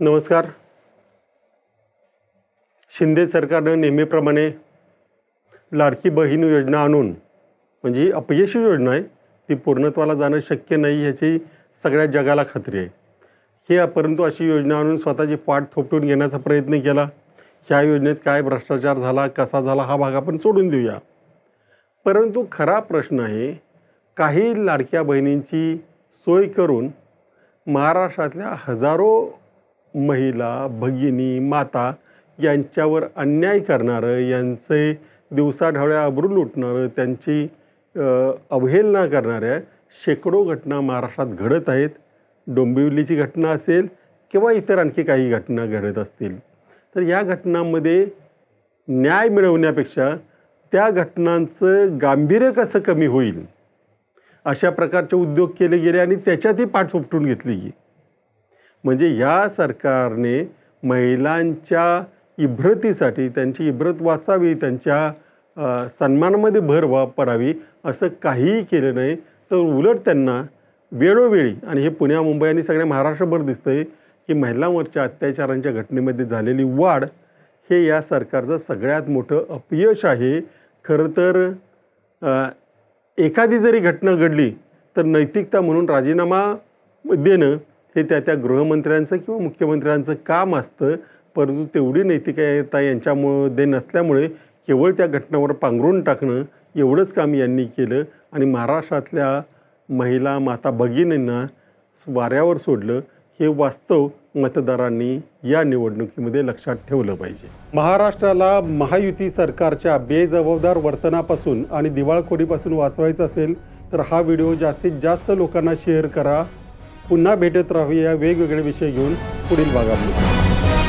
नमस्कार. शिंदे सरकारनं नेहमीप्रमाणे लाडकी बहीण योजना आणून म्हणजे अपयशी योजना आहे ती पूर्णत्वाला जाणं शक्य नाही ह्याची सगळ्या जगाला खात्री आहे. हे परंतु अशी योजना आणून स्वतःची पाठ थोपटून घेण्याचा प्रयत्न केला. ह्या योजनेत काय भ्रष्टाचार झाला कसा झाला हा भाग आपण सोडून देऊया. परंतु खरा प्रश्न आहे काही लाडक्या बहिणींची सोय करून महाराष्ट्रातल्या हजारो महिला भगिनी माता यांच्यावर अन्याय करणारं यांचे दिवसाढवळ्या अब्रू लुटणारं त्यांची अवहेलना करणाऱ्या शेकडो घटना महाराष्ट्रात घडत आहेत. डोंबिवलीची घटना असेल किंवा इतर आणखी काही घटना घडत असतील. तर या घटनांमध्ये न्याय मिळवण्यापेक्षा त्या घटनांचं गांभीर्य कसं कमी होईल? अशा प्रकारचे उद्योग केले गेले आणि त्याच्यातही पाठ उपटून घेतली गेली. म्हणजे या सरकारने महिलांच्या इब्रतीसाठी त्यांची इब्रत वाचावी त्यांच्या सन्मानामध्ये भर वा पडावी असं काहीही केलं नाही तर उलट त्यांना वेळोवेळी आणि हे पुण्या मुंबई आणि सगळ्या महाराष्ट्रभर दिसतं आहे की महिलांवरच्या अत्याचारांच्या घटनेमध्ये झालेली वाढ हे या सरकारचं सगळ्यात मोठं अपयश आहे. खरं तर एखादी जरी घटना घडली तर नैतिकता म्हणून राजीनामा देणं हे त्या त्या गृहमंत्र्यांचं किंवा मुख्यमंत्र्यांचं काम असतं परंतु तेवढी नैतिकता यांच्यामध्ये नसल्यामुळे केवळ त्या घटनेवर पांघरून टाकणं एवढंच काम यांनी केलं आणि महाराष्ट्रातल्या महिला माता भगिनींना वाऱ्यावर सोडलं हे वास्तव मतदारांनी या निवडणुकीमध्ये लक्षात ठेवलं पाहिजे. महाराष्ट्राला महायुती सरकारच्या बेजबाबदार वर्तनापासून आणि दिवाळखोरीपासून वाचवायचं असेल तर हा व्हिडिओ जास्तीत जास्त लोकांना शेअर करा. पुन्हा भेटत राहूया वेगवेगळे विषय घेऊन पुढील भागामध्ये.